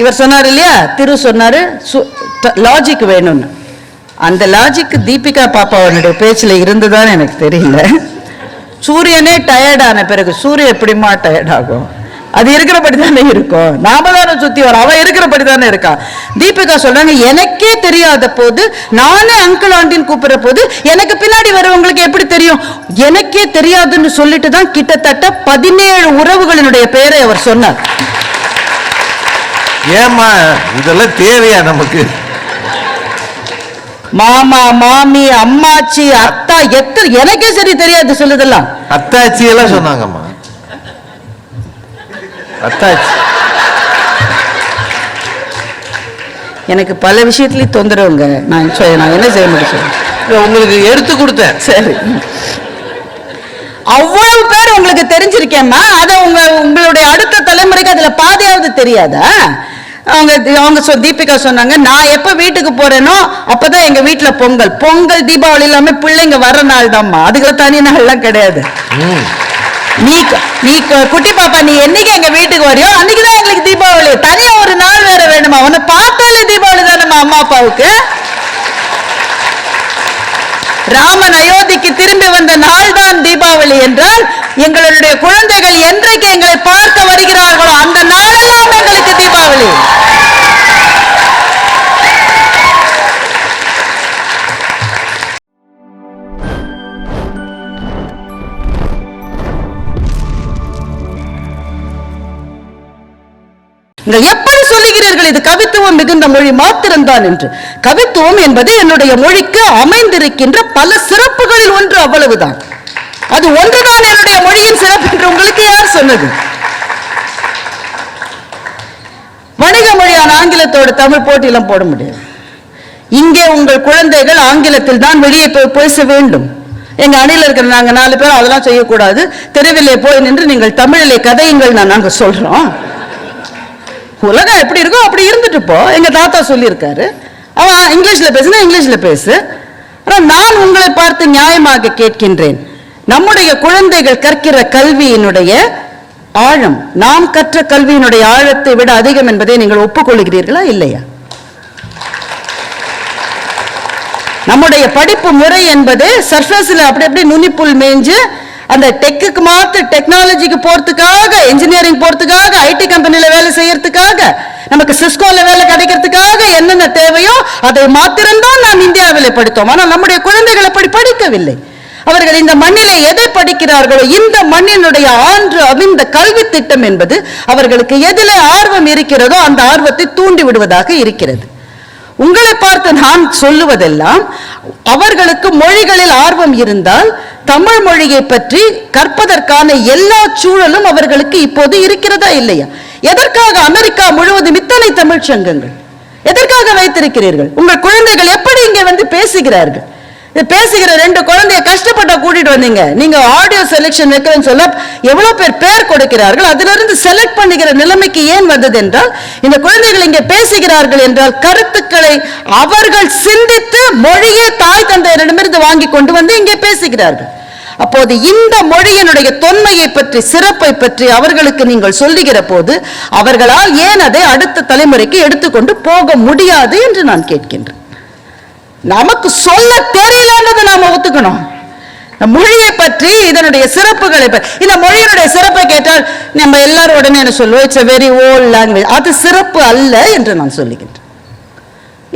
இவர் சொன்னார் இல்லையா? திரு சொன்னாரு லாஜிக் வேணும்னு. அந்த லாஜிக் தீபிகா பாப்பாவனுடைய பேச்சில் இருந்துதான் எனக்கு தெரியல. சூரியனே டயர்டான பிறகு சூரியன் எப்படிமா டயர்ட் ஆகும்? அது இருக்கிறபடி தானே இருக்கும். நாம தானே சுத்தி வரோம். அவன் இருக்கிறபடி தானே இருக்கான் தீபிகா சொல்றாங்க எனக்கே தெரியாத போது நானே அங்கிள் ஆண்டின்னு கூப்பிடுற போது எனக்கு பின்னாடி வரவங்களுக்கு எப்படி தெரியும்? எனக்கே தெரியாதுன்னு சொல்லிட்டு தான் கிட்டத்தட்ட பதினேழு உறவுகளினுடைய பெயரை அவர் சொன்னார். ஏம்மா இதெல்லாம் தேவையா நமக்கு? மாமா மாமி அம்மாச்சி அத்தா எத்தனை எனக்கே சரி தெரியாது சொல்லுதெல்லாம். அத்தாச்சி எல்லாம் சொன்னாங்கம்மா. அத்தாச்சி. எனக்கு பல விஷயத்துலயும் தொந்தரவுங்க நான் நான் என்ன செய்ய முடியும் உங்களுக்கு எடுத்து கொடுத்தேன். சரி. அவ்வளவு பேர் உங்களுக்கு தெரிஞ்சிருக்கேம்மா. அதை உங்க உங்களுடைய அடுத்த தலைமுறைக்கு அதுல பாதியாவது தெரியாதா? அவங்க அவங்க சொ தீபிகா சொன்னாங்க நான் எப்ப வீட்டுக்கு போறேனோ அப்பதான் எங்க வீட்டுல பொங்கல். பொங்கல் தீபாவளி எல்லாமே பிள்ளைங்க வர்ற நாள் தான்மா. அதுக்கு தனி நாள்லாம் கிடையாது. நீ நீ குட்டி பாப்பா நீ என்னைக்கு எங்க வீட்டுக்கு வரியோ அன்னைக்கு தான் எங்களுக்கு தீபாவளி. தனியா ஒரு நாள் வேற வேணுமா? உன்னை பார்த்தாலே தீபாவளி தானேம்மா அம்மா அப்பாவுக்கு. ராமன் அயோத்திக்கு திரும்பி வந்த நாள் தான் தீபாவளி என்றால் எங்களுடைய குழந்தைகள் என்றைக்கு எங்களை பார்க்க வருகிறார்களோ அந்த நாளெல்லாம் எங்களுக்கு தீபாவளி. நீங்கள் எப்படி சொல்லுகிறீர்கள் இது கவித்துவம் மிகுந்த மொழி மாத்திரம்தான் என்று. கவித்துவம் என்பது என்னுடைய மொழிக்கு அமைந்திருக்கின்ற பல சிறப்புகளில் ஒன்று அவ்வளவுதான். அது ஒன்றுதான் என்னுடைய மொழியின் சிறப்பு என்று உங்களுக்கு யார் சொன்னது? வணிக மொழியான ஆங்கிலத்தோட தமிழ் போட்டியெல்லாம் போட முடியாது. இங்கே உங்கள் குழந்தைகள் ஆங்கிலத்தில் தான் வெளியே போய் பேச வேண்டும். எங்க அணியில் இருக்கிற நாங்கள் நாலு பேர் அதெல்லாம் செய்யக்கூடாது. தெருவிலே போய் நின்று நீங்கள் தமிழிலே கதையுங்கள் நான் நாங்கள் சொல்றோம். உலகம் எப்படி இருக்கோ அப்படி இருந்துட்டு போ. எங்க தாத்தா சொல்லியிருக்காரு. அவன் இங்கிலீஷ்ல பேசுனா இங்கிலீஷ்ல பேசு. ஆனா நான் உங்களை பார்த்து நியாயமாக கேட்கின்றேன். நம்முடைய குழந்தைகள் கற்கிற கல்வியினுடைய ஆழம் நாம் கற்ற கல்வியினுடைய ஆழத்தை விட அதிகம் என்பதை நீங்கள் ஒப்புக்கொள்கிறீர்களா இல்லையா? நம்முடைய படிப்பு முறை என்பது சர்ஃபேஸ்ல அப்படி அப்படி நுனிப்புல் மேய்ஞ்சு அந்த டெக்குக்கு மாற்று டெக்னாலஜிக்கு போறதுக்காக இன்ஜினியரிங் போறதுக்காக ஐடி கம்பெனில வேலை செய்யறதுக்காக நமக்கு சிஸ்கோல வேலை கிடைக்கிறதுக்காக என்னென்ன தேவையோ அதை மாத்திரம்தான் நாம் இந்தியாவில் படித்தோம். ஆனால் நம்முடைய குழந்தைகள் அப்படி படிக்கவில்லை. அவர்கள் இந்த மண்ணிலே எதை படிக்கிறார்களோ இந்த மண்ணினுடைய ஆன்று அமைந்த கல்வி திட்டம் என்பது அவர்களுக்கு எதிலே ஆர்வம் இருக்கிறதோ அந்த ஆர்வத்தை தூண்டி விடுவதாக இருக்கிறது. உங்களை பார்த்து நான் சொல்லுவதெல்லாம் அவர்களுக்கு மொழிகளில் ஆர்வம் இருந்தால் தமிழ் மொழியை பற்றி கற்பதற்கான எல்லா சூழலும் அவர்களுக்கு இப்போது இருக்கிறதா இல்லையா? எதற்காக அமெரிக்கா முழுவதும் இத்தனை தமிழ் சங்கங்கள்? எதற்காக வைத்திருக்கிறீர்கள்? உங்கள் குழந்தைகள் எப்படி இங்கே வந்து பேசுகிறார்கள்? பேசுகிற ரெண்டு குழந்தைய கஷ்டப்பட்ட கூட்டிட்டு வந்தீங்க. நீங்க ஆடியோ செலெக்ஷன் வைக்கிறேன்னு சொல்ல எவ்வளவு பேர் பேர் கொடுக்கிறார்கள். அதிலிருந்து செலக்ட் பண்ணுகிற நிலைமைக்கு ஏன் வந்தது என்றால் இந்த குழந்தைகள் இங்கே பேசுகிறார்கள் என்றால் கருத்துக்களை அவர்கள் சிந்தித்து மொழியே தாய் தந்தையரிடமிருந்து வாங்கி கொண்டு வந்து இங்கே பேசுகிறார்கள். அப்போது இந்த மொழியினுடைய தொன்மையை பற்றி சிறப்பை பற்றி அவர்களுக்கு நீங்கள் சொல்லுகிற போது அவர்களால் ஏன் அதை அடுத்த தலைமுறைக்கு எடுத்துக்கொண்டு போக முடியாது என்று நான் கேட்கின்றேன். நமக்கு சொல்ல தெரியலன்றதை நாம ஒத்துக்கணும். இந்த மொழியை பற்றி இதனுடைய சிறப்புகளை பற்றி இந்த மொழியினுடைய சிறப்பை கேட்டால் நம்ம எல்லாரும் உடனே என்ன சொல்லுவோம்? It's a very old language அது சிறப்பு அல்ல என்று நான் சொல்லுகின்றேன்.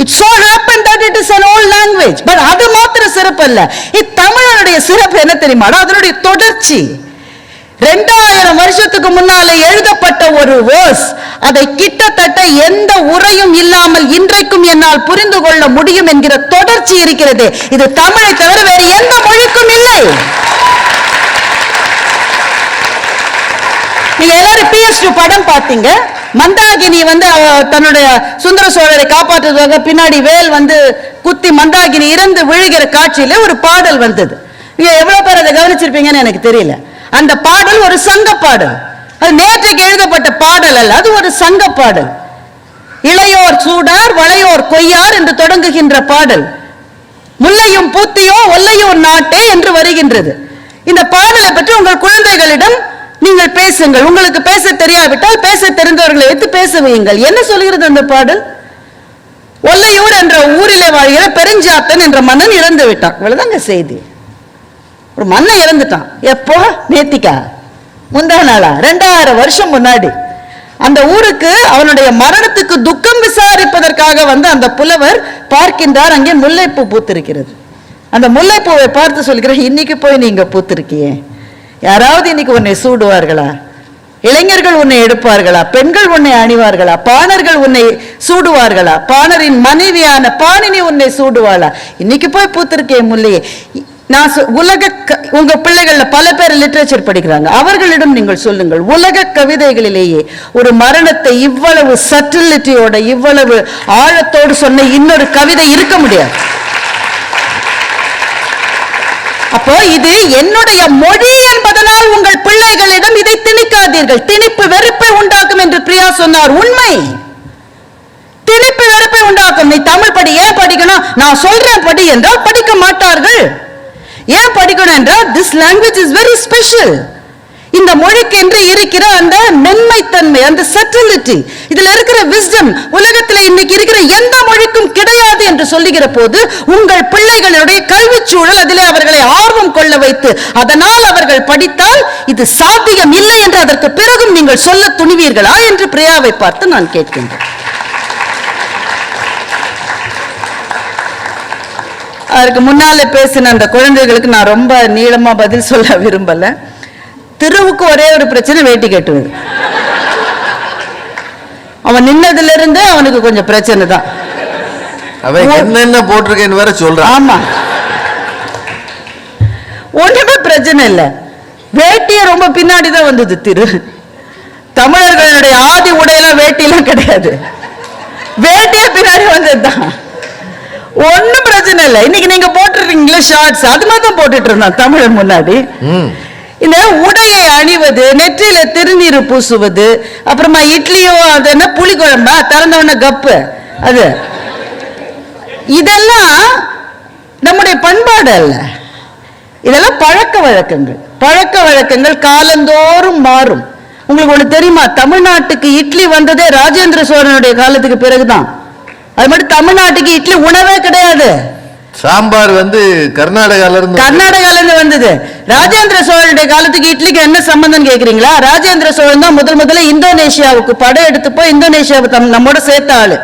It so happen that it is an old language but அது மாத்திரம் சிறப்பு அல்ல. இத்தமிழனுடைய சிறப்பு என்ன தெரியுமா அதனுடைய தொடர்ச்சி. ரெண்டாயிரம் வருஷத்துக்கு முன்னால எழுதப்பட்ட ஒரு வேர்ஸ் அதை கிட்டத்தட்ட எந்த உரையும் இல்லாமல் இன்றைக்கும் என்னால் புரிந்து கொள்ள முடியும் என்கிற தொடர்ச்சி இருக்கிறது. இது தமிழை தவிர வேறு எந்த மொழிக்கும் இல்லை. நீங்க எல்லாரும் பிஎஸ் டூ படம் பார்த்தீங்க? மந்தாகினி வந்து தன்னுடைய சுந்தர சோழரை காப்பாற்றுவதற்காக பின்னாடி வேல் வந்து குத்தி மந்தாகினி இறந்து விழுகிற காட்சியில ஒரு பாடல் வந்தது. நீங்க எவ்வளவு பேர் அதை கவனிச்சிருப்பீங்கன்னு எனக்கு தெரியல. அந்த பாடல் ஒரு சங்க பாடல் அது நேற்றைக்கு எழுதப்பட்ட பாடல் அல்ல அது ஒரு சங்க பாடல் இளையோர் சூடார் வளையோர் கொய்யார் என்று தொடங்குகின்ற பாடல். முல்லையும் பூத்தியோ ஒல்லையோர் நாட்டே என்று வருகின்றது. இந்த பாடலை பற்றி உங்கள் குழந்தைகளிடம் நீங்கள் பேசுங்கள். உங்களுக்கு பேச தெரியாவிட்டால் பேச தெரிந்தவர்களை வைத்து பேச வையுங்கள். என்ன சொல்கிறது அந்த பாடல்? ஒல்லையூர் என்ற ஊரிலே வாழ்கிற பெருஞ்சாத்தன் என்ற மன்னன் இறந்து விட்டான். இவ்வளவுதான் செய்தி. ஒரு மன்னன் இறந்துட்டான். எப்போ? நேத்திக்கா. முந்தா நாளா? ரெண்டாயிரம் வருஷம் முன்னாடி. அந்த ஊருக்கு அவனுடைய மரணத்துக்கு துக்கம் விசாரிப்பதற்காக வந்து அந்த புலவர் பார்க்கின்றார். அங்கே முல்லைப்பூ பூத்திருக்கிறது. அந்த முல்லைப்பூவை பார்த்து சொல்கிறேன் இன்னைக்கு போய் நீங்க பூத்திருக்கியே. யாராவது இன்னைக்கு உன்னை சூடுவார்களா? இளைஞர்கள் உன்னை எடுப்பார்களா? பெண்கள் உன்னை அணிவார்களா? பாணர்கள் உன்னை சூடுவார்களா? பாணரின் மனைவியான பாணினி உன்னை சூடுவாளா? இன்னைக்கு போய் பூத்திருக்கே முல்லையே. நான் சொ- உலக க- உங்க பிள்ளைகள்ல பல பேர் லிட்ரேச்சர் படிக்கிறாங்க. அவர்களிடம் நீங்கள் சொல்லுங்கள். உலக கவிதைகளிலேயே ஒரு மரணத்தை இவ்வளவு சட்டிலிட்டியோட இவ்வளவு ஆழத்தோடு சொன்ன இன்னொரு கவிதை இருக்க முடியாது. அப்போ இது என்னுடைய மொழி என்பதனால் உங்கள் பிள்ளைகளிடம் இதை திணிக்காதீர்கள். திணிப்பு வெறுப்பை உண்டாக்கும் என்று பிரியா சொன்னார். உண்மை. திணிப்பு வெறுப்பை உண்டாக்கும். நீ தமிழ் படி ஏன் படிக்கணும்? நான் சொல்றேன் படி என்றால் படிக்க மாட்டார்கள். ஏன் படிக்கணும் என்றால் this language is very special இந்த மொழிக்கென்று இருக்கிற அந்த மென்மைத்தன்மை அந்த சட்டிலிட்டி இதுல இருக்கிற விஸ்டம் உலகத்துல இன்னைக்கு இருக்கிற எந்த மொழிக்கும் கிடையாது என்று சொல்லுகிற போது உங்கள் பிள்ளைகளுடைய கல்விச் சூழல் அதிலே அவர்களை ஆர்வம் கொள்ள வைத்து அதனால் அவர்கள் படித்தால் இது சாத்தியம் இல்லை என்று அதற்கு பிறகும் நீங்கள் சொல்ல துணிவீர்களா என்று பிரியாவை பார்த்து நான் கேட்கின்றேன். அதுக்கு முன்னால பேசின அந்த குழந்தைகளுக்கு நான் ரொம்ப நீளமா பதில் சொல்ல விரும்பல. திருவுக்கு ஒரே ஒரு பிரச்சனை வேட்டி கட்டுவது. அவன் நின்னதுல இருந்து அவனுக்கு கொஞ்சம் பிரச்சனை தான். அவன் என்னென்ன போட்டிருக்கேன்னு வேற சொல்றான். ஆமா. ஒண்ணுமே பிரச்சனை இல்ல. வேட்டிய ரொம்ப பின்னாடி தான் வந்தது திரு. தமிழர்களுடைய ஆதி உடையெல்லாம் வேட்டியெல்லாம் கிடையாது. வேட்டிய பின்னாடி வந்ததுதான். ஒண்ணும் பிரச்சனை இல்லை. இன்னைக்கு நீங்க போட்டுருக்கீங்களா ஷார்ட்ஸ் அது மாதிரி தான் போட்டுட்டு இருந்தான் தமிழன் முன்னாடி. இந்த உடையை அணிவது நெற்றியில திருநீர் பூசுவது அப்புறமா இட்லியோ அது என்ன புளிக்குழம்பா? திறந்தவன கப்பு. அது. இதெல்லாம் நம்முடைய பண்பாடு அல்ல. இதெல்லாம் பழக்க வழக்கங்கள். பழக்க வழக்கங்கள் காலந்தோறும் மாறும். உங்களுக்கு ஒண்ணு தெரியுமா? தமிழ்நாட்டுக்கு இட்லி வந்ததே ராஜேந்திர சோழனுடைய காலத்துக்கு பிறகுதான். அது மட்டும் தமிழ்நாட்டுக்கு இட்லி உணவே கிடையாது. சாம்பார் வந்து கர்நாடகால இருந்து கர்நாடகால இருந்து வந்தது. ராஜேந்திர சோழனுடைய காலத்துக்கு இட்லிக்கு என்ன சம்பந்தம் கேக்குறீங்களா? ராஜேந்திர சோழன் தான் முதல் முதல்ல இந்தோனேஷியாவுக்கு படம் எடுத்து போய் இந்தோனேஷியாவை தம் நம்மோட சேர்த்த ஆளு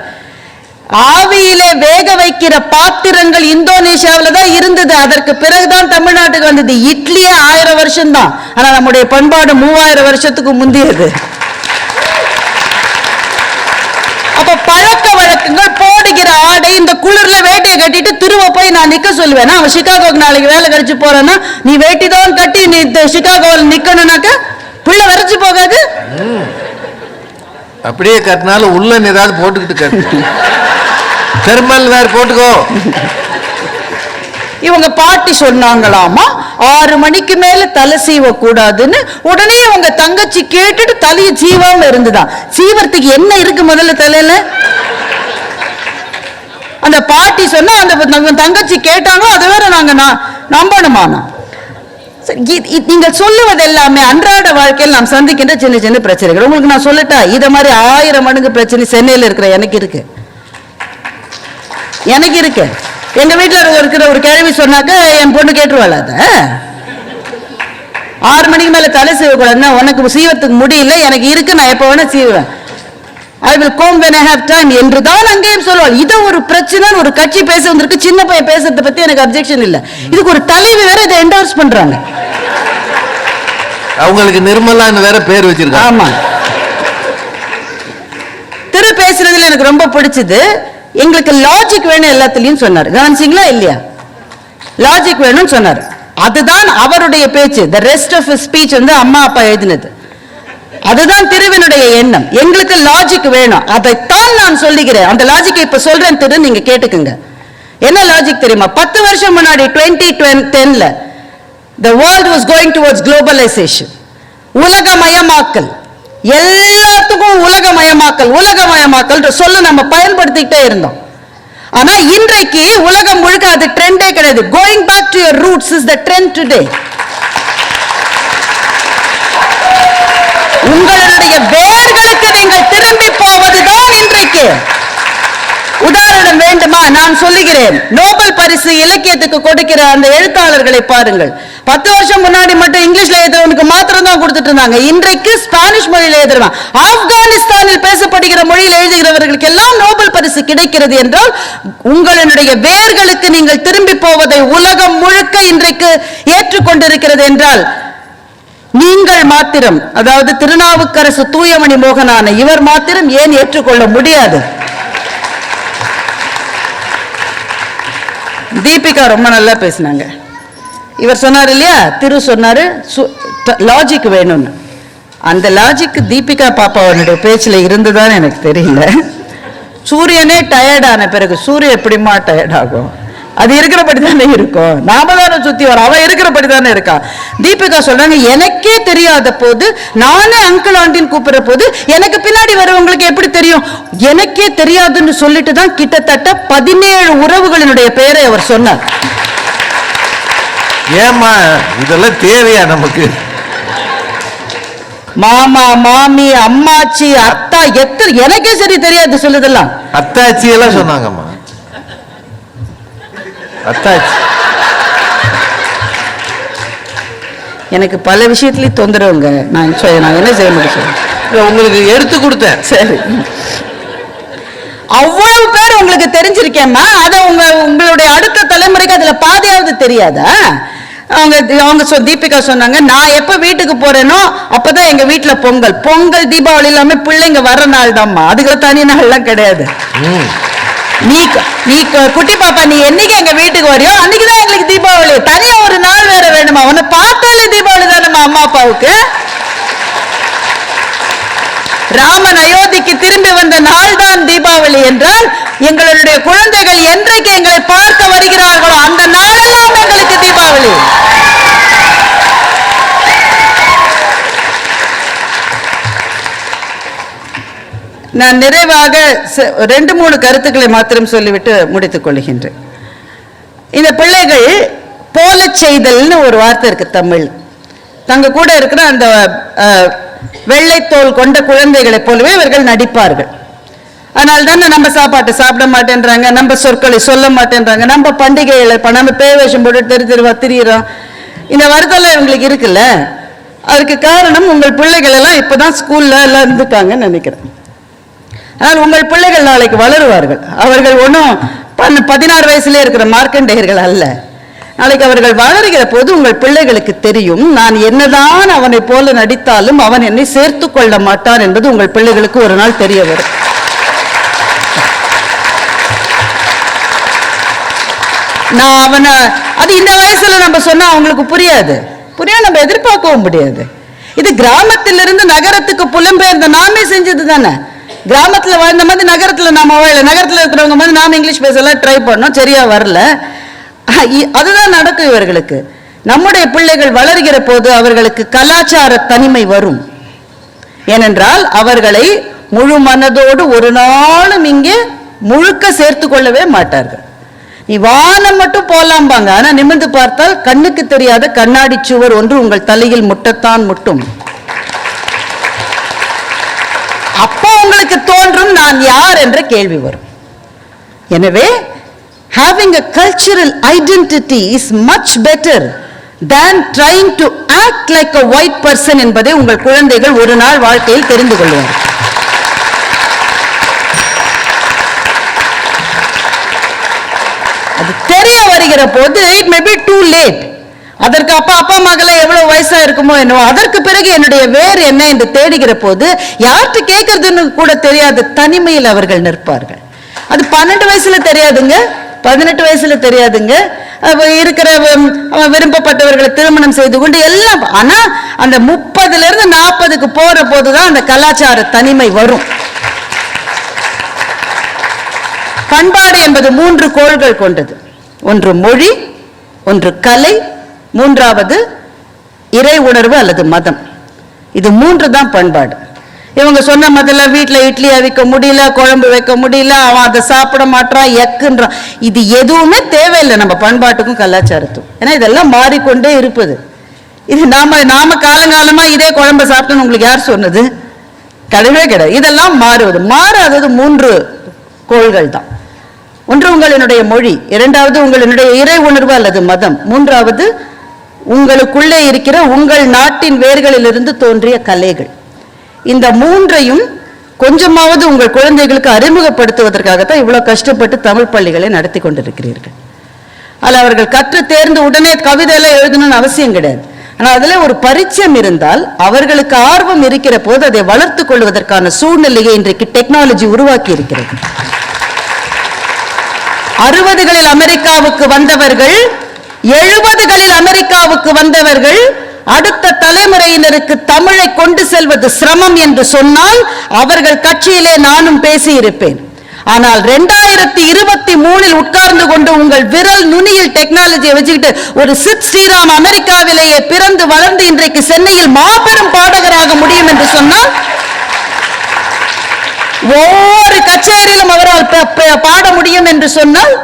ஆவியிலே வேக வைக்கிற பாத்திரங்கள் இந்தோனேஷியாவுல தான் இருந்தது. அதற்கு பிறகுதான் தமிழ்நாட்டுக்கு வந்தது. இட்லியே ஆயிரம் வருஷம் தான் ஆனா நம்முடைய பண்பாடு மூவாயிரம் வருஷத்துக்கு முந்தியது. அப்ப பழக்க வழக்கங்கள் போடுகிற ஆடை இந்த குளிர்ல வேட்டியை கட்டிட்டு திரும்ப போய் நான் நிக்க சொல்லுவேன். அவன் சிகாகோக்கு நாளைக்கு வேலை கழிச்சு போறான்னா நீ வேட்டி தான் கட்டி நீ சிகாகோவில் நிக்கணும்னாக்க பிள்ளை வரைச்சு போகாது. அப்படியே கட்டினாலும் உள்ள ஏதாவது போட்டுக்கிட்டு கட்டு. தெர்மல் வேர் போட்டுக்கோ. இவங்க பாட்டி சொன்னாங்களாமா ஆறு மணிக்கு மேல தலை சீவ கூடாதுன்னு உடனே அவங்க தங்கச்சி கேட்டுட்டு தலையை சீவாம இருந்துதான். சீவறதுக்கு என்ன இருக்கு முதல்ல தலையில? அந்த பாட்டி சொன்னா அந்த தங்கச்சி கேட்டாங்க அதை வேற நாங்க நம்பணுமானா நீங்கள் சொல்லுவது எல்லாமே அன்றாட வாழ்க்கையில் நாம் சந்திக்கின்ற சின்ன சின்ன பிரச்சனைகள். உங்களுக்கு நான் சொல்லட்டா? இத மாதிரி ஆயிரம் மடங்கு பிரச்சனை சென்னையில் இருக்கிற எனக்கு இருக்கு. எனக்கு இருக்கு. எங்க வீட்டில் இருக்கிற ஒரு கேள்வி சொன்னாக்க என் பொண்ணு கேட்டுருவாள் அத? ஆறு மணிக்கு மேல தலை செய்யக்கூடாதுன்னா உனக்கு சீவத்துக்கு முடியல எனக்கு இருக்கு நான் எப்போ வேணா சீவேன் I will come when I have time என்று தான் அங்கேயும் சொல்லுவாள் இதை ஒரு பிரச்சனை ஒரு கட்சி பேச வந்திருக்கு சின்ன பையன் பேசுறதை பத்தி எனக்கு அப்ஜெக்ஷன் இல்ல. இதுக்கு ஒரு தலைவி வேற இதை என்டோர்ஸ் பண்றாங்க. அவங்களுக்கு நிர்மலான்னு வேற பேர் வச்சிருக்காங்க. ஆமா. திரு பேசுறதுல எனக்கு ரொம்ப பிடிச்சது எங்களுக்கு லாஜிக் வேணும் எல்லாத்துலயும் சொன்னார். கவனிச்சிங்களா இல்லையா? லாஜிக் வேணும்னு சொன்னார். அதுதான் அவருடைய பேச்சு. த ரெஸ்ட் ஆஃப் ஸ்பீச் வந்து அம்மா அப்பா எழுதினது. அதுதான் திருவினுடைய எண்ணம். எங்களுக்கு லாஜிக் வேணும். அதைத்தான் நான் சொல்லுகிறேன். அந்த லாஜிக்கை இப்ப சொல்றேன் திரு நீங்க கேட்டுக்குங்க. என்ன லாஜிக் தெரியுமா? பத்து வருஷம் முன்னாடி twenty டென்ல the world was going towards globalization உலகமயமாக்கல். எல்லாத்துக்கும் உலகமயமாக்கல் உலகமயமாக்கல் சொல்ல நம்ம பயன்படுத்திக்கிட்டே இருந்தோம். ஆனா இன்றைக்கு உலகம் முழுக்க அது ட்ரெண்டே கிடையாது. Going back to your roots is the trend today உங்களுடைய வேர்களுக்கு நீங்கள் திரும்பி போவதுதான் இன்றைக்கு. உதாரணம் வேண்டுமா? நான் சொல்லுகிறேன். நோபல் பரிசு இலக்கியத்துக்கு கொடுக்கிற அந்த எழுத்தாளர்களை பாருங்கள். பத்து வருஷம் முன்னாடி மட்டும் இங்கிலீஷ்ல எழுதுறவனுக்கு மாத்திரம் தான் கொடுத்துட்டு இருந்தாங்க இன்றைக்கு ஸ்பானிஷ் மொழியில எழுதுறான் ஆப்கானிஸ்தானில் பேசப்படுகிற மொழியில் எழுதுகிறவர்களுக்கு எல்லாம் நோபல் பரிசு கிடைக்கிறது என்றால் உங்களுடைய வேர்களுக்கு நீங்கள் திரும்பி போவதை உலகம் முழுக்க இன்றைக்கு ஏற்றுக்கொண்டிருக்கிறது என்றால் நீங்கள் மாத்திரம் அதாவது திருநாவுக்கரசு தூயமணி மோகனான இவர் மாத்திரம் ஏன் ஏற்றுக்கொள்ள முடியாது? தீபிகா ரொம்ப நல்லா பேசினாங்க. இவர் சொன்னார் இல்லையா? திரு சொன்னாரு லாஜிக் வேணும்னு. அந்த லாஜிக் தீபிகா பாப்பாவனுடைய பேச்சில் இருந்துதான் எனக்கு தெரியல. சூரியனே டயர்ட் ஆன பிறகு சூரியன் எப்படிமா டயர்ட் ஆகும்? அது இருக்கிறபடி தானே இருக்கும் நாம தானே சுத்தி வரோம். அவன் இருக்கிறபடி தானே இருக்கா? தீபிகா சொல்றாங்க எனக்கே தெரியாத போது நானே அங்கிள் ஆண்டின்னு கூப்பிடுற போது எனக்கு பின்னாடி வரவங்களுக்கு எப்படி தெரியும்? எனக்கே தெரியாதுன்னு சொல்லிட்டு தான் கிட்டத்தட்ட பதினேழு உறவுகளினுடைய பெயரை அவர் சொன்னார். ஏம்மா இதெல்லாம் தேவையா நமக்கு? மாமா மாமி அம்மாச்சி அத்தா எத்தனை எனக்கே சரி தெரியாது சொல்லுதெல்லாம். அத்தாச்சி எல்லாம் சொன்னாங்கம்மா. அத்தாச்சி. எனக்கு பல விஷயத்துலயும் தொந்தரவுங்க நான் நான் என்ன செய்ய முடியும் உங்களுக்கு எடுத்து கொடுத்தேன். சரி. அவ்வளவு பேர் உங்களுக்கு தெரிஞ்சிருக்கேம்மா. அத உங்க உங்களுடைய அடுத்த தலைமுறைக்கு அதுல பாதியாவது தெரியாதா? அவங்க அவங்க சொ தீபிகா சொன்னாங்க நான் எப்ப வீட்டுக்கு போறேனோ அப்பதான் எங்க வீட்டுல பொங்கல். பொங்கல் தீபாவளி எல்லாமே பிள்ளைங்க வர நாள் தான்மா அதுக்குள்ள தனி நாள்லாம் கிடையாது. நீ நீ குட்டி பாப்பா நீ என்னைக்கு எங்க வீட்டுக்கு வரியோ அன்னைக்குதான் எங்களுக்கு தீபாவளி. தனியா ஒரு நாள் வேற வேணுமா? உன்னை பார்த்தாலே தீபாவளி தானே அம்மா அப்பாவுக்கு? ராமன் அயோத்திக்கு திரும்பி வந்த நாள் தான் தீபாவளி என்றால் எங்களுடைய குழந்தைகள் என்றைக்கு எங்களை பார்க்க வருகிறார்களோ அந்த நாளெல்லாம் எங்களுக்கு தீபாவளி. நான் நிறைவாக ச- ரெண்டு மூணு கருத்துக்களை மாத்திரம் சொல்லிவிட்டு முடித்துக் கொள்கின்றேன். இந்த பிள்ளைகள் போல செய்தல்னு ஒரு வார்த்தை இருக்கு தமிழ். தங்க கூட இருக்கிற அந்த வெள்ளைத்தோல் கொண்ட குழந்தைகளைப் போலவே இவர்கள் நடிப்பார்கள். அதனால தானே நம்ம சாப்பாட்டை சாப்பிட மாட்டேன்றாங்க நம்ம சொற்களை சொல்ல மாட்டேன்றாங்க நம்ம பண்டிகைகளை இப்போ நம்ம பே வேஷம் போட்டு தெரு தெருவா திரியிறோம். இந்த வருத்தம்லாம் இவங்களுக்கு இருக்குல்ல? அதுக்கு காரணம் உங்கள் பிள்ளைகள் எல்லாம் இப்போதான் ஸ்கூல்ல எல்லாம் இருந்துட்டாங்கன்னு நினைக்கிறேன். ஆனால் உங்கள் பிள்ளைகள் நாளைக்கு வளருவார்கள். அவர்கள் ஒன்றும் பன் பதினாறு வயசுல இருக்கிற மார்க்கண்டேயர்கள் அல்ல. நாளைக்கு அவர்கள் வளருகிற போது உங்கள் பிள்ளைகளுக்கு தெரியும் நான் என்னதான் அவனை போல நடித்தாலும் அவன் என்னை சேர்த்து கொள்ள மாட்டான் என்பது உங்கள் பிள்ளைகளுக்கு ஒரு நாள் தெரிய வரும். நான் அவனை அது இந்த வயசுல நம்ம சொன்னா அவங்களுக்கு புரியாது. புரியாது நம்ம எதிர்பார்க்கவும் முடியாது. இது கிராமத்திலிருந்து நகரத்துக்கு புலம்பெயர்ந்த நாமே செஞ்சது தானே. கிராமத்துல வாழ்ந்த மாதிரி நகரத்துல நாம வாழல நகரத்துல இருக்கிறவங்க மாதிரி நாம இங்கிலீஷ் பேசலாம் ட்ரை பண்ணோம் சரியா வரல. இ- அதுதான் நடக்கும் இவர்களுக்கு. நம்முடைய பிள்ளைகள் வளர்கிற போது அவர்களுக்கு கலாச்சார தனிமை வரும். ஏனென்றால் அவர்களை முழு மனதோடு ஒரு நாளும் இங்கே முழுக்க சேர்த்து கொள்ளவே மாட்டார்கள். நீ வானம் மட்டும் போலாம்பாங்க ஆனா நிமிர்ந்து பார்த்தால் கண்ணுக்கு தெரியாத கண்ணாடி சுவர் ஒன்று உங்கள் தலையில் முட்டத்தான் முட்டும். அவனுக்கு தோன்றும் நான் யார் என்ற கேள்வி வரும். எனவே having a cultural identity is much better than trying to act like a white person என்பதை உங்கள் குழந்தைகள் ஒரு நாள் வாழ்க்கையில் தெரிந்து கொள்வார்கள் அது தெரிய வருகிற போது it may be too late அதற்கு அப்பா அப்பா அம்மாக்கெல்லாம் எவ்வளவு வயசா இருக்குமோ என்னவோ அதற்கு பிறகு என்னுடைய வேறு என்ன என்று தேடுகிற போது யார்கிட்ட கேட்கறதுன்னு கூட தெரியாத தனிமையில் அவர்கள் நிற்பார்கள். அது பன்னெண்டு வயசுல தெரியாதுங்க பதினெட்டு வயசுல தெரியாதுங்க. இருக்கிற விரும்பப்பட்டவர்களை திருமணம் செய்து கொண்டு எல்லாம் ஆனா அந்த முப்பதுல இருந்து நாற்பதுக்கு போற போதுதான் அந்த கலாச்சார தனிமை வரும். பண்பாடு என்பது மூன்று கோள்கள் கொண்டது. ஒன்று மொழி ஒன்று கலை மூன்றாவது இறை உணர்வு அல்லது மதம். இது மூன்று தான் பண்பாடு. இவங்க சொன்ன முதல்ல வீட்டில் இட்லி அவிக்க முடியல குழம்பு வைக்க முடியல அவன் அதை சாப்பிட மாட்டான் எக்குன்றான். இது எதுவுமே தேவையில்லை நம்ம பண்பாட்டுக்கும் கலாச்சாரத்துக்கும். ஏன்னா இதெல்லாம் மாறிக்கொண்டே இருப்பது. இது நாம நாம காலங்காலமா இதே குழம்பு சாப்பிட்டோன்னு உங்களுக்கு யார் சொன்னது? கிடையவே கிடையாது. இதெல்லாம் மாறுவது. மாறாதது மூன்று கோள்கள் தான். ஒன்று உங்களினுடைய மொழி இரண்டாவது உங்களினுடைய இறை உணர்வு அல்லது மதம் மூன்றாவது உங்களுக்குள்ளே இருக்கிற உங்கள் நாட்டின் வேர்களிலிருந்து தோன்றிய கலைகள். இந்த மூன்றையும் கொஞ்சமாவது உங்கள் குழந்தைகளுக்கு அறிமுகப்படுத்துவதற்காகத்தான் இவ்வளோ கஷ்டப்பட்டு தமிழ் பள்ளிகளை நடத்தி கொண்டிருக்கிறீர்கள். அதில் அவர்கள் கற்று தேர்ந்து உடனே கவிதையெல்லாம் எழுதணும்னு அவசியம் கிடையாது. ஆனால் அதில் ஒரு பரிச்சயம் இருந்தால் அவர்களுக்கு ஆர்வம் இருக்கிற போது அதை வளர்த்து கொள்வதற்கான சூழ்நிலையை இன்றைக்கு டெக்னாலஜி உருவாக்கி இருக்கிறது. அறுபதுகளில் அமெரிக்காவுக்கு வந்தவர்கள் எழுபதுகளில் அமெரிக்காவுக்கு வந்தவர்கள் அடுத்த தலைமுறையினருக்கு தமிழை கொண்டு செல்வது சிரமம் என்று சொன்னால் அவர்கள் கட்சியிலே நானும் பேசியிருப்பேன். ஆனால் ரெண்டாயிரத்தி இருபத்தி மூணில் உட்கார்ந்து கொண்டு உங்கள் விரல் நுனியில் டெக்னாலஜியை வச்சுக்கிட்டு ஒரு சித் ஸ்ரீராம் அமெரிக்காவிலேயே பிறந்து வளர்ந்து இன்றைக்கு சென்னையில் மாபெரும் பாடகராக முடியும் என்று சொன்னால் ஒவ்வொரு கச்சேரியிலும் அவரால் பாட முடியும் என்று சொன்னால்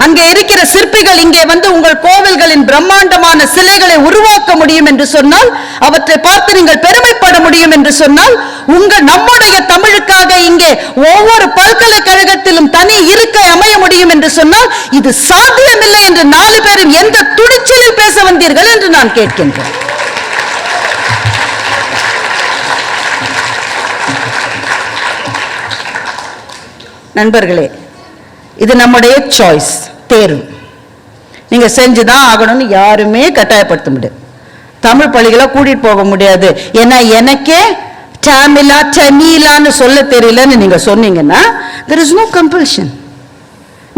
அங்கே இருக்கிற சிற்பிகள் இங்கே வந்து உங்கள் கோவில்களின் பிரம்மாண்டமான சிலைகளை உருவாக்க முடியும் என்று சொன்னால் அவற்றை பார்த்து நீங்கள் பெருமைப்பட முடியும் என்று சொன்னால் உங்கள் நம்முடைய தமிழுக்காக இங்கே ஒவ்வொரு பல்கலைக்கழகத்திலும் தனி இருக்கை அமைய முடியும் என்று சொன்னால் இது சாத்தியமில்லை என்று நாலு பேரும் எந்த துணிச்சலில் பேச வந்தீர்கள் என்று நான் கேட்கின்றேன். நண்பர்களே இது நம்முடைய சாய்ஸ் தேர்வு. நீங்கள் செஞ்சு தான் ஆகணும்னு யாருமே கட்டாயப்படுத்த முடியாது. தமிழ் பள்ளிகளை கூட்டிகிட்டு போக முடியாது. ஏன்னா எனக்கே டேமிலா டமீலான்னு சொல்ல தெரியலன்னு நீங்கள் சொன்னீங்கன்னா தெர் இஸ் நோ கம்பல்ஷன்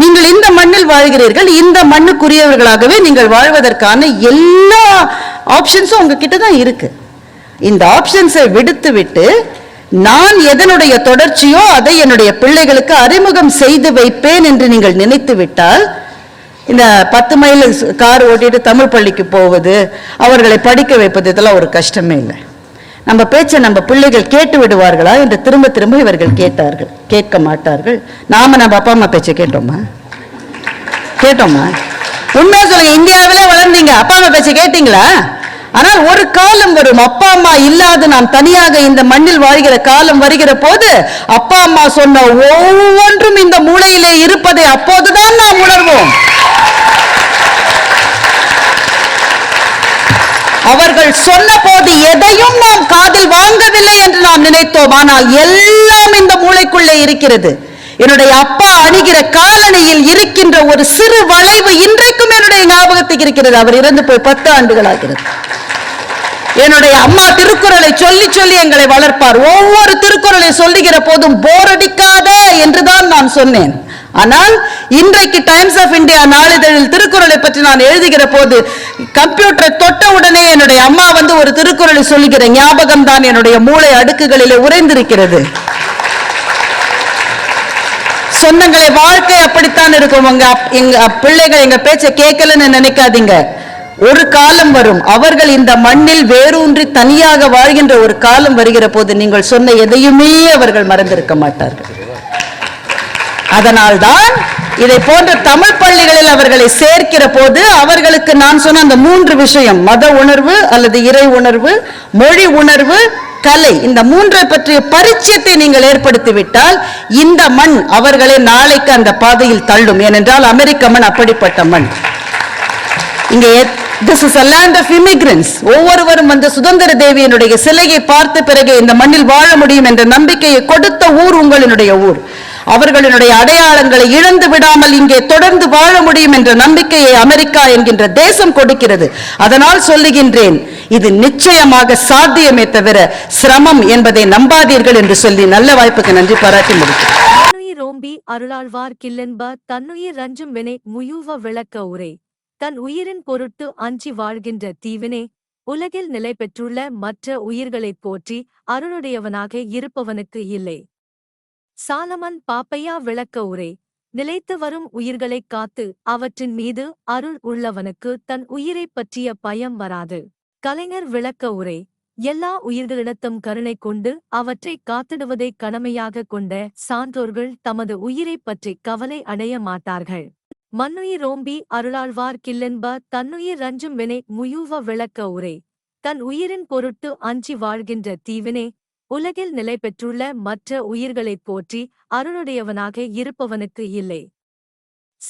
நீங்கள் இந்த மண்ணில் வாழ்கிறீர்கள் இந்த மண்ணுக்குரியவர்களாகவே நீங்கள் வாழ்வதற்கான எல்லா ஆப்ஷன்ஸும் உங்ககிட்ட தான் இருக்கு. இந்த ஆப்ஷன்ஸை விடுத்து விட்டு நான் எதனுடைய தொடர்ச்சியோ அதை என்னுடைய பிள்ளைகளுக்கு அறிமுகம் செய்து வைப்பேன் என்று நீங்கள் நினைத்து விட்டால் இந்த பத்து மைல் கார் ஓட்டிட்டு தமிழ் பள்ளிக்கு போவது அவர்களை படிக்க வைப்பது இதெல்லாம் ஒரு கஷ்டமே இல்லை. நம்ம பேச்சை நம்ம பிள்ளைகள் கேட்டு விடுவார்களா என்று திரும்ப திரும்ப இவர்கள் கேட்டார்கள். கேட்க மாட்டார்கள். நாம நம்ம அப்பா அம்மா பேச்சை கேட்டோமா? கேட்டோமா? உண்மையா சொல்லுங்க இந்தியாவிலே வளர்ந்தீங்க. அப்பா அம்மா பேச்சை கேட்டீங்களா? ஆனால் ஒரு காலம் வரும். அப்பா அம்மா இல்லாது நாம் தனியாக இந்த மண்ணில் வாழ்கிற காலம் வருகிற போது அப்பா அம்மா சொன்ன ஒவ்வொன்றும் இந்த மூளையிலே இருப்பதை அப்போதுதான் நாம் உணர்வோம். அவர்கள் சொன்ன போது எதையும் நாம் காதில் வாங்கவில்லை என்று நாம் நினைத்தோம். ஆனால் எல்லாம் இந்த மூளைக்குள்ளே இருக்கிறது. என்னுடைய அப்பா அணிகிற காலணியில் இருக்கின்ற ஒரு சிறு வளைவு இன்றைக்கும் என்னுடைய ஞாபகத்துக்கு இருக்கிறது. அவர் இறந்து போய் பத்து ஆண்டுகள் ஆகிறது. என்னுடைய அம்மா திருக்குறளை சொல்லி சொல்லி எங்களை வளர்ப்பார். ஒவ்வொரு திருக்குறளை சொல்லுகிற போதும் போர் அடிக்காத என்றுதான் நான் சொன்னேன். ஆனால் இன்றைக்கு டைம்ஸ் ஆஃப் இந்தியா நாளிதழில் திருக்குறளை பற்றி நான் எழுதுகிற போது கம்ப்யூட்டரை தொட்ட உடனே என்னுடைய அம்மா வந்து ஒரு திருக்குறளை சொல்லுகிற ஞாபகம் தான் என்னுடைய மூளை அடுக்குகளிலே உறைந்திருக்கிறது. சொந்தங்களை வாழ்க்கை அப்படித்தான் இருக்கும். உங்க அப்- எங்க அப்- பிள்ளைகள் எங்க பேச்சை கேட்கலன்னு நினைக்காதீங்க. ஒரு காலம் வரும். அவர்கள் இந்த மண்ணில் வேரூன்றி தனியாக வாழ்கின்ற ஒரு காலம் வருகிற போது நீங்கள் சொன்ன எதையுமே அவர்கள் மறந்திருக்க மாட்டார்கள். அதனால்தான் இதை போன்ற தமிழ் பள்ளிகளில் அவர்களை சேர்க்கிற போது அவர்களுக்கு நான் சொன்ன அந்த மூன்று விஷயம் மத உணர்வு அல்லது இறை உணர்வு மொழி உணர்வு கலை இந்த மூன்றை பற்றிய பரிச்சயத்தை நீங்கள் ஏற்படுத்திவிட்டால் இந்த மண் அவர்களை நாளைக்கு அந்த பாதையில் தள்ளும். ஏனென்றால் அமெரிக்க மண் அப்படிப்பட்ட மண். இங்கே this is a land of immigrants ஒவ்வொருவரும் வந்து சுதந்திர தேவியனுடைய சிலையை பார்த்த பிறகு இந்த மண்ணில் வாழ முடியும் என்ற நம்பிக்கையை கொடுத்த ஊர் உங்களினுடைய ஊர். அவர்களினுடைய அடையாளங்களை இழந்து விடாமல் இங்கே தொடர்ந்து வாழ முடியும் என்ற நம்பிக்கையை அமெரிக்கா என்கின்ற தேசம் கொடுக்கிறது. அதனால் சொல்லுகின்றேன் இது நிச்சயமாக சாத்தியமே தவிர சிரமம் என்பதை நம்பாதீர்கள் என்று சொல்லி நல்ல வாய்ப்புக்கு நன்றி பாராட்டி முடிக்கிறேன். ரோம்பி அருளாழ்வார் கில்லன்ப தன்னுயிர் ரஞ்சும் வினை முயூவ விளக்க உரை. தன் உயிரின் பொருட்டு அஞ்சி வாழ்கின்ற தீவினை உலகில் நிலை பெற்றுள்ள மற்ற உயிர்களைப் போற்றி அருளுடையவனாக இருப்பவனுக்கு இல்லை. சாலமன் பாப்பையா விளக்க உரை நிலைத்து வரும் உயிர்களைக் காத்து அவற்றின் மீது அருள் உள்ளவனுக்கு தன் உயிரைப் பற்றிய பயம் வராது. கலைஞர் விளக்க உரை எல்லா உயிர்களிடத்தும் கருணை கொண்டு அவற்றை காத்திடுவதை கடமையாக கொண்ட சான்றோர்கள் தமது உயிரைப் பற்றி கவலை அடைய மாட்டார்கள். மன்னுயிர் ரோம்பி அருளாழ்வார் கில்லென்ப தன்னுயிர் ரஞ்சும் வினை முயூவ விளக்க உரை. தன் உயிரின் பொருட்டு அஞ்சி வாழ்கின்ற தீவினே உலகில் நிலை பெற்றுள்ள மற்ற உயிர்களைப் போற்றி அருளுடையவனாக இருப்பவனுக்கு இல்லை.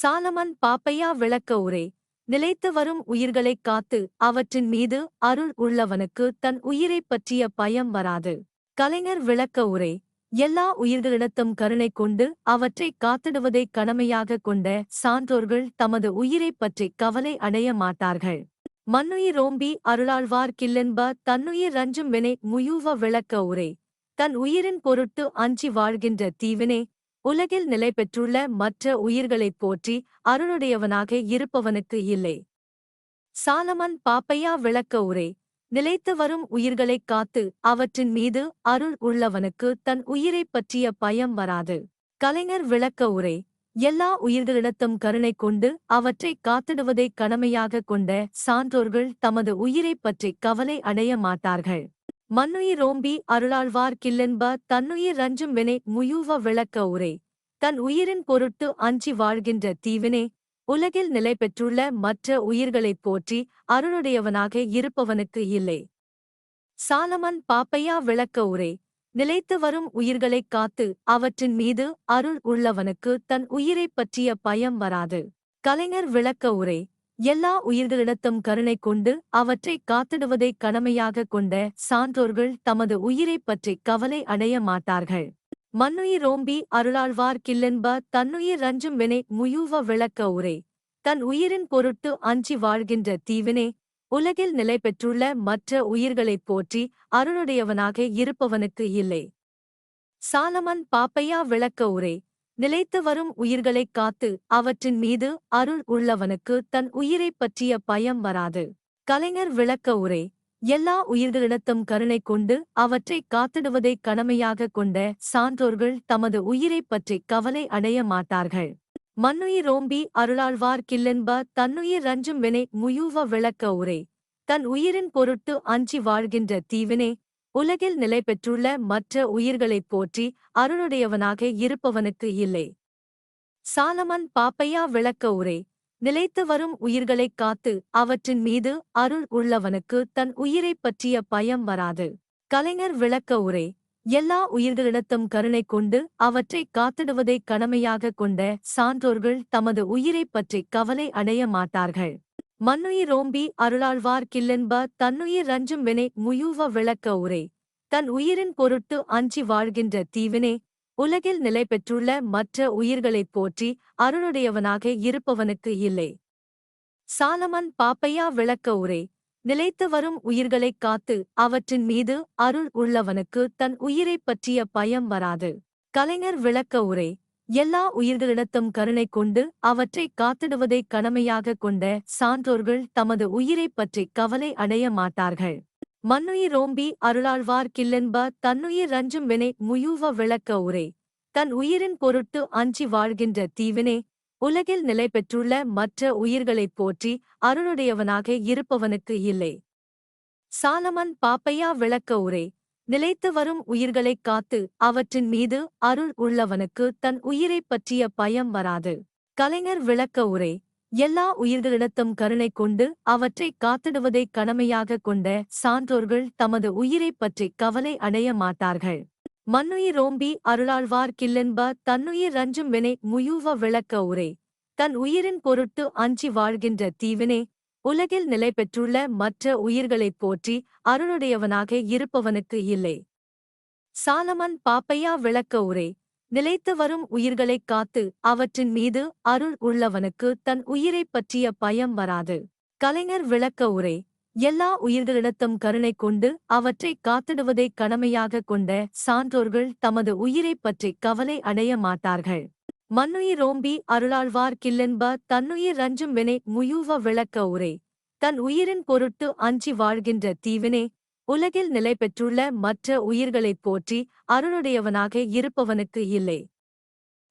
சாலமன் பாப்பையா விளக்க உரை. நிலைத்து வரும் உயிர்களைக் காத்து அவற்றின் மீது அருள் உள்ளவனுக்கு தன் உயிரைப் பற்றிய பயம் வராது. கலைஞர் விளக்க உரை. எல்லா உயிர்களிடத்தும் கருணை கொண்டு அவற்றை காத்திடுவதைக் கடமையாகக் கொண்ட சான்றோர்கள் தமது உயிரைப் பற்றி கவலை அடைய மாட்டார்கள். மண்ணுயிர் ரோம்பி அருளாழ்வார் கில்லென்ப தன்னுயிர் ரஞ்சும் வினை முயூவ விளக்க உரை. தன் உயிரின் பொருட்டு அஞ்சி வாழ்கின்ற தீவினே உலகில் நிலை பெற்றுள்ள மற்ற உயிர்களைப் போற்றி அருளுடையவனாக இருப்பவனுக்கு இல்லை. சாலமன் பாப்பையா விளக்க உரை. நிலைத்து வரும் உயிர்களைக் காத்து அவற்றின் மீது அருள் உள்ளவனுக்கு தன் உயிரைப் பற்றிய பயம் வராது. கலைஞர் விளக்க உரை எல்லா உயிர்களிடத்தும் கருணை கொண்டு அவற்றை காத்திடுவதைக் கடமையாகக் கொண்ட சான்றோர்கள் தமது உயிரைப் பற்றி கவலை அடைய மாட்டார்கள். மண்ணுயிர் ரோம்பி அருளாழ்வார் கில்லென்ப தன்னுயிர் ரஞ்சும் வினை முயூவ விளக்க உரை தன் உயிரின் பொருட்டு அஞ்சி வாழ்கின்ற தீவினே உலகில் நிலை பெற்றுள்ள மற்ற உயிர்களைப் போற்றி அருளுடையவனாக இருப்பவனுக்கு இல்லை. சாலமன் பாப்பையா விளக்க உரை நிலைத்து வரும் உயிர்களைக் காத்து அவற்றின் மீது அருள் உள்ளவனுக்கு தன் உயிரைப் பற்றிய பயம் வராது. கலைஞர் விளக்க உரை எல்லா உயிர்களிடத்தும் கருணை கொண்டு அவற்றை காத்திடுவதைக் கடமையாகக் கொண்ட சான்றோர்கள் தமது உயிரைப் பற்றி கவலை அடைய மாட்டார்கள். மன்னுயிர் ரோம்பி அருளாழ்வார் கில்லென்ப தன்னுயிர் ரஞ்சும் வினை முயூவ விளக்க உரை. தன் உயிரின் பொருட்டு அஞ்சி வாழ்கின்ற தீவினே உலகில் நிலை பெற்றுள்ள மற்ற உயிர்களைப் போற்றி அருளுடையவனாக இருப்பவனுக்கு இல்லை. சாலமன் பாப்பையா விளக்க உரை. நிலைத்து வரும் உயிர்களைக் காத்து அவற்றின் மீது அருள் உள்ளவனுக்கு தன் உயிரைப் பற்றிய பயம் வராது. கலைஞர் விளக்க உரை. எல்லா உயிர்களிடத்தும் கருணை கொண்டு அவற்றை காத்திடுவதைக் கடமையாகக் கொண்ட சான்றோர்கள் தமது உயிரைப் பற்றி கவலை அடைய மாட்டார்கள். மண்ணுயிர் ரோம்பி அருளாழ்வார் கில்லென்ப தன்னுயிர் ரஞ்சும் வினை முயூவ விளக்க உரை. தன் உயிரின் பொருட்டு அஞ்சி வாழ்கின்ற தீவினே உலகில் நிலை பெற்றுள்ள மற்ற உயிர்களைப் போற்றி அருளுடையவனாக இருப்பவனுக்கு இல்லை. சாலமன் பாப்பையா விளக்க உரை. நிலைத்து வரும் உயிர்களைக் காத்து அவற்றின் மீது அருள் உள்ளவனுக்கு தன் உயிரைப் பற்றிய பயம் வராது. கலைஞர் விளக்க உரை எல்லா உயிர்களிடத்தும் கருணை கொண்டு அவற்றை காத்திடுவதைக் கடமையாகக் கொண்ட சான்றோர்கள் தமது உயிரைப் பற்றி கவலை அடைய மாட்டார்கள். மன்னுயிர் ரோம்பி அருளாழ்வார் கில்லென்ப தன்னுயிர் ரஞ்சும் வினை முயூவ விளக்க உரை தன் உயிரின் பொருட்டு அஞ்சி வாழ்கின்ற தீவினே உலகில் நிலை பெற்றுள்ள மற்ற உயிர்களைப் போற்றி அருளுடையவனாக இருப்பவனுக்கு இல்லை. சாலமன் பாப்பையா விளக்க உரை நிலைத்து வரும் உயிர்களைக் காத்து அவற்றின் மீது அருள் உள்ளவனுக்கு தன் உயிரைப் பற்றிய பயம் வராது. கலைஞர் விளக்க உரை எல்லா உயிர்களிடத்தும் கருணை கொண்டு அவற்றை காத்திடுவதைக் கடமையாகக் கொண்ட சான்றோர்கள் தமது உயிரைப் பற்றி கவலை அடைய மாட்டார்கள். மன்னுயிர் ரோம்பி அருளாழ்வார் கில்லென்ப தன்னுயிர் ரஞ்சும் வினை முயூவ விளக்க உரை. தன் உயிரின் பொருட்டு அஞ்சி வாழ்கின்ற தீவினே உலகில் நிலை பெற்றுள்ள மற்ற உயிர்களைப் போற்றி அருளுடையவனாக இருப்பவனுக்கு இல்லை. சாலமன் பாப்பையா விளக்க உரை. நிலைத்து வரும் உயிர்களைக் காத்து அவற்றின் மீது அருள் உள்ளவனுக்கு தன் உயிரைப் பற்றிய பயம் வராது. கலைஞர் விளக்க உரை. எல்லா உயிர்களிடத்தும் கருணை கொண்டு அவற்றை காத்திடுவதைக் கடமையாகக் கொண்ட சான்றோர்கள் தமது உயிரைப் பற்றி கவலை அடைய மாட்டார்கள். மண்ணுயிர் ரோம்பி அருளாழ்வார் கில்லென்ப தன்னுயிர் ரஞ்சும் வினை முயூவ விளக்க உரை. தன் உயிரின் பொருட்டு அஞ்சி வாழ்கின்ற தீவினே உலகில் நிலை பெற்றுள்ள மற்ற உயிர்களைப் போற்றி அருளுடையவனாக இருப்பவனுக்கு இல்லை. சாலமன் பாப்பையா விளக்க உரை. நிலைத்து வரும் உயிர்களைக் காத்து அவற்றின் மீது அருள் உள்ளவனுக்கு தன் உயிரைப் பற்றிய பயம் வராது. கலைஞர் விளக்க உரை எல்லா உயிர்களிடத்தும் கருணை கொண்டு அவற்றை காத்திடுவதைக் கடமையாகக் கொண்ட சான்றோர்கள் தமது உயிரைப் பற்றி கவலை அடைய மாட்டார்கள். மன்னுயிர் ரோம்பி அருளாழ்வார் கில்லென்ப தன்னுயிர் ரஞ்சும் வினை முயூவ விளக்க உரை தன் உயிரின் பொருட்டு அஞ்சி வாழ்கின்ற தீவினே உலகில் நிலை பெற்றுள்ள மற்ற உயிர்களைப் போற்றி அருளுடையவனாக இருப்பவனுக்கு இல்லை.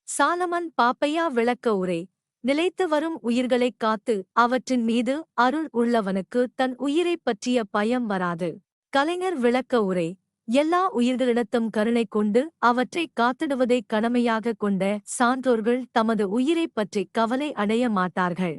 சாலமன் பாப்பையா விளக்க உரை நிலைத்து வரும் உயிர்களைக் காத்து அவற்றின் மீது அருள் உள்ளவனுக்கு தன் உயிரைப் பற்றிய பயம் வராது. கலைஞர் விளக்க உரை எல்லா உயிர்களிடத்தும் கருணை கொண்டு அவற்றை காத்திடுவதைக் கடமையாகக் கொண்ட சான்றோர்கள் தமது உயிரைப் பற்றி கவலை அடைய மாட்டார்கள்.